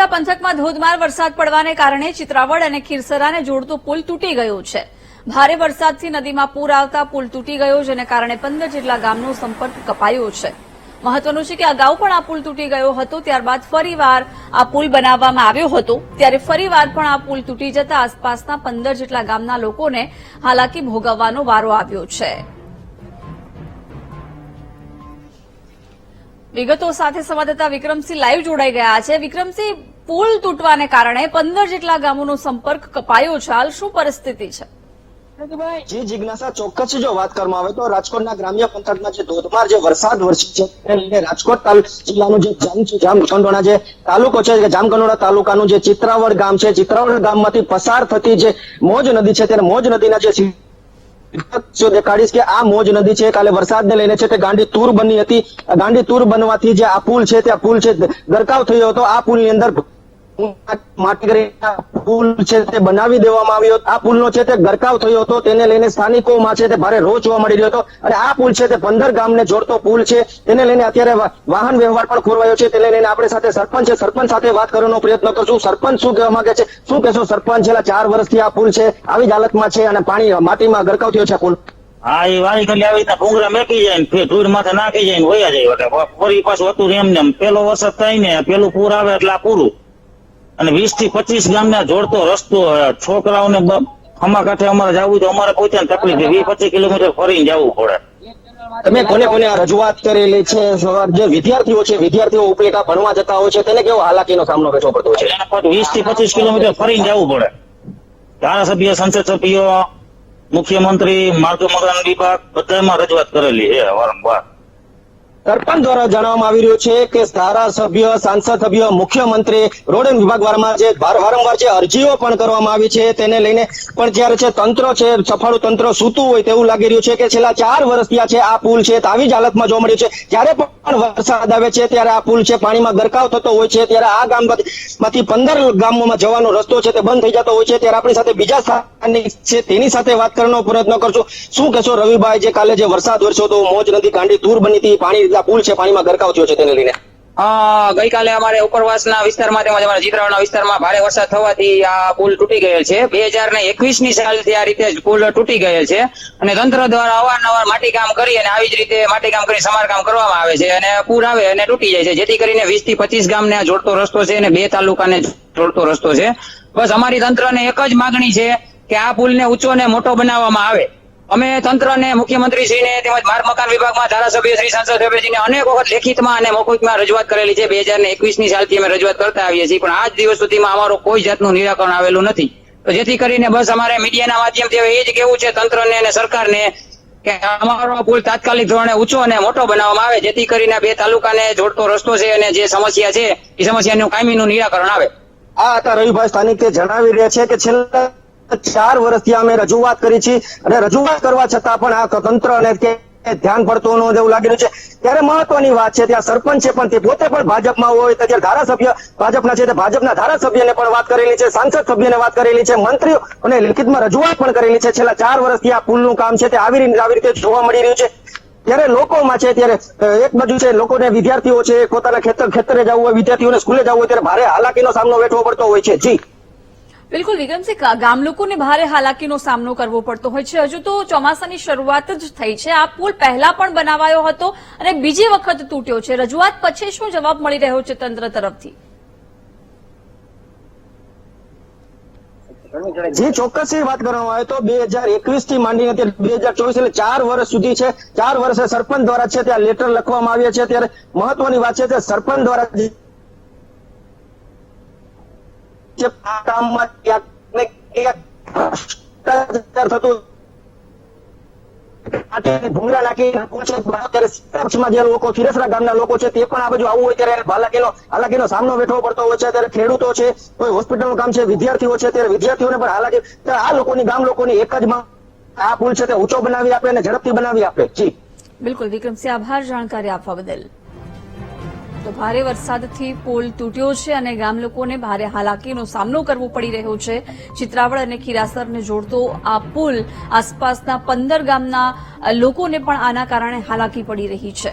ઉપલેટા પંથકમાં ધોધમાર વરસાદ પડવાને કારણે ચિત્રાવડ અને ખીરસરાને જોડતો પુલ તૂટી ગયો છે. ભારે વરસાદથી નદીમાં પૂર આવતા પુલ તૂટી ગયો, જેને કારણે પંદર જેટલા ગામનો સંપર્ક કપાયો છે. મહત્વનું છે કે અગાઉ પણ આ પુલ તૂટી ગયો હતો, ત્યારબાદ ફરીવાર આ પુલ બનાવવામાં આવ્યો હતો. ત્યારે ફરીવાર પણ આ પુલ તૂટી જતા આસપાસના પંદર જેટલા ગામના લોકોને હાલાકી ભોગવવાનો વારો આવ્યો છે. વિગતો સાથે સંવાદદાતા વિક્રમસિંહ લાઈવ જોડાઈ ગયા છે. વિક્રમસિંહ પુલ તૂટવાને કારણે પંદર જેટલા ગામોનો સંપર્ક કપાયો છે હાલ શું પરિસ્થિતિ છે? જી જિજ્ઞાસા ચોક્કસ જો વાત કરવામાં આવે તો રાજકોટના ગ્રામ્ય પંથકમાં જે ધોધમાર જે વરસાદ વરસી છે તેને લઈને રાજકોટ જિલ્લાનું જે જામ જામકંડોળા જે તાલુકો છે કે જામકંડોળા તાલુકાનું જે ચિત્રાવડ ગામ છે ચિત્રાવડ ગામમાંથી પસાર થતી જે મોજ નદી છે ત્યારે મોજ નદીના જે દેખાડીશ કે આ મોજ નદી છે? કાલે વરસાદને લઈને છે તે ગાંડી તૂર બની હતી. ગાંડી તૂર બનવાથી જે આ પુલ છે તે પુલ છે ગરકાવ થયો હતો. આ પુલની અંદર માટી પુલ છે આ પુલ છે વાહન વ્યવહાર પણ ખોરવાયો છે. તેને લઈને આપણે સાથે સરપંચ છે. સરપંચ સાથે વાત કરવાનો પ્રયત્ન કરશું. સરપંચ શું કહેવા માંગે છે? શું કહેશો સરપંચ? છેલ્લા ચાર વર્ષથી આ પુલ છે. આવી જ હાલતમાં છે અને પાણી માટીમાં ગરકાવ થયો છે પુલ. હા, એ વાણી ખાલી આવી ભૂંગળા મેકી જાય ને ધૂર માથે નાખી જાય ને વયા જાય ફરી પાછું હતું એમને પેલો વરસાદ થાય ને પેલું પૂર આવે એટલે આ પૂરું. અને વીસથી પચીસ ગામને જોડતો રસ્તો. છોકરાઓને બ- કાંઠે અમારે જવું તો અમારે ત્યાં તકલીફ વીસ પચીસ કિલોમીટર ફરીને જવું પડે. તમે કોને કોને આ રજૂઆત કરેલી છે? જે વિદ્યાર્થીઓ છે વિદ્યાર્થીઓ ઉપલેટા ભણવા જતા હોય છે તેને કેવો હાલાકીનો સામનો કરવો પડતો હોય છે? વીસથી પચીસ કિલોમીટર ફરીને જવું પડે. ધારાસભ્ય સંસદ સભ્યો મુખ્યમંત્રી માર્ગ મકાન વિભાગ બધામાં રજૂઆત કરેલી છે વારંવાર. સરપંચ દ્વારા જણાવવામાં આવી રહ્યું છે કે ધારાસભ્ય સાંસદ સભ્ય મુખ્યમંત્રી, રોડ વિભાગ વારમાં જે વારંવાર જે અરજીઓ પણ કરવામાં આવી છે, તેને લઈને પણ જયારે છે તંત્ર છે, સફાળું તંત્ર સૂતું હોય તેવું લાગી રહ્યું છે કે છેલ્લા ચાર વર્ષથી આ છે, આ પુલ છે આવી જ હાલતમાં જોવા મળ્યું છે. જ્યારે પણ વરસાદ આવે છે, ત્યારે આ પુલ છે, પાણીમાં ગરકાવ થતો હોય છે, ત્યારે આ ગામમાંથી પંદર ગામોમાં જવાનો રસ્તો છે, તે બંધ થઈ જતો હોય છે, ત્યારે આપણી સાથે બીજા છે તેની સાથે વાત કરવાનો પ્રયત્ન કરશું. શું કહેશો રવિભાઈ જે કાલે જે વરસાદ વરસ્યો હતો, મોજ નદી ગાંડી દૂર બની હતી, પાણી પુલ છે, પાણીમાં ગરકાવ થયો છે તેને લઈને? ગઈકાલે અમારે ઉપરવાસના વિસ્તારમાં તેમજ અમારા ચિત્રાવડના વિસ્તારમાં ભારે વરસાદ થવાથી આ પુલ તૂટી ગયેલ છે. બે હજાર ને એકવીસની સાલથી આ રીતે પુલ તૂટી ગયેલ છે અને તંત્ર દ્વારા અવારનવાર માટીકામ કરી અને આવી જ રીતે માટીકામ કરી સમારકામ કરવામાં આવે છે અને પૂર આવે અને તૂટી જાય છે. જેથી કરીને વીસથી પચીસ ગામને આ જોડતો રસ્તો છે અને બે તાલુકાને જોડતો રસ્તો છે. બસ અમારી તંત્રને એક જ માગણી છે કે આ પુલને ઊંચો ને મોટો બનાવવામાં આવે. અમે તંત્રને, મુખ્યમંત્રીશ્રીને તેમજ માર્ગ મકાન વિભાગમાં ધારાસભ્ય શ્રી સાંસદ સભ્યશ્રીને અનેક વખત લેખિતમાં અને મૌખિકમાં રજૂઆત કરેલી છે. બે હજાર ને એકવીસની સાલથી અમે રજૂઆત કરતા આવીએ છીએ. પણ આજ દિવસ સુધીમાં અમારો કોઈ જાતનું નિરાકરણ આવેલું નથી. તો જેથી કરીને બસ અમારે મીડિયાના માધ્યમથી એ જ કેવું છે તંત્રને અને સરકારને કે અમારો પુલ તાત્કાલિક ધોરણે ઊંચો અને મોટો બનાવવામાં આવે, જેથી કરીને બે તાલુકાને જોડતો રસ્તો છે અને જે સમસ્યા છે, એ સમસ્યાનું કાયમીનું નિરાકરણ આવે. આ હતા રવિભાઈ સ્થાનિક જણાવી રહ્યા છે કે છેલ્લા ચાર વર્ષથી અમે રજૂઆત કરી છે અને રજૂઆત કરવા છતાં પણ આ તંત્ર અને ધ્યાન પડતું ન એવું લાગી રહ્યું છે. ત્યારે મહત્વની વાત છે, ત્યાં સરપંચ છે, પણ તે પોતે પણ ભાજપમાં હોય તો જ્યારે ધારાસભ્ય ભાજપના છે ભાજપના ધારાસભ્યને પણ વાત કરેલી છે, સાંસદ સભ્યને વાત કરેલી છે, મંત્રીઓ અને લિખિતમાં રજૂઆત પણ કરેલી છે. છેલ્લા ચાર વર્ષથી આ પુલનું કામ છે, તે આવી રીતે આવી રીતે જોવા મળી રહ્યું છે. ત્યારે લોકોમાં છે, ત્યારે એક બાજુ છે, લોકોને વિદ્યાર્થીઓ છે પોતાના ખેતર ખેતરે જવું હોય, વિદ્યાર્થીઓને સ્કૂલે જવું હોય, ત્યારે ભારે હાલાકીનો સામનો વેઠવો પડતો હોય છે. જી. બિલકુલ વિક્રમસિંહ ગામ લોકોને ભારે હાલાકીનો સામનો કરવો પડતો હોય છે. હજુ તો ચોમાસાની શરૂઆત જ થઈ છે. આ પુલ પહેલા પણ બનાવાયો હતો અને બીજી વખત તૂટ્યો છે. રજૂઆત પછી શું જવાબ મળી રહ્યો છે તંત્ર તરફથી? જે ચોક્કસ વાત કરવામાં આવે તો બે હજાર એકવીસથી માંડીને બે હજાર ચોવીસ એટલે ચાર વર્ષ સુધી છે. ચાર વર્ષે સરપંચ દ્વારા છે, ત્યાં લેટર લખવામાં આવ્યા છે. ત્યારે મહત્વની વાત છે સરપંચ દ્વારા જે- કામમાં થતું. સામનો વેઠવો પડતો હોય છે. ત્યારે ખેડૂતો છે, કોઈ હોસ્પિટલનું કામ છે, વિદ્યાર્થીઓ છે, ત્યારે વિદ્યાર્થીઓને પણ હાલાકી. આ લોકોની ગામ લોકોની એક જ આ પુલ છે તે ઊંચો બનાવી આપે અને ઝડપથી બનાવી આપે. જી. બિલકુલ, વિક્રમસિંહ, આભાર જાણકારી આપવા બદલ. તો ભારે વરસાદથી પુલ તૂટ્યો છે અને ગામ લોકોને ભારે હાલાકીનો સામનો કરવો પડી રહ્યો છે. ચિત્રાવડ અને ખીરાસરને જોડતો આ પુલ આસપાસના પંદર ગામના લોકોને પણ આના કારણે હાલાકી પડી રહી છે.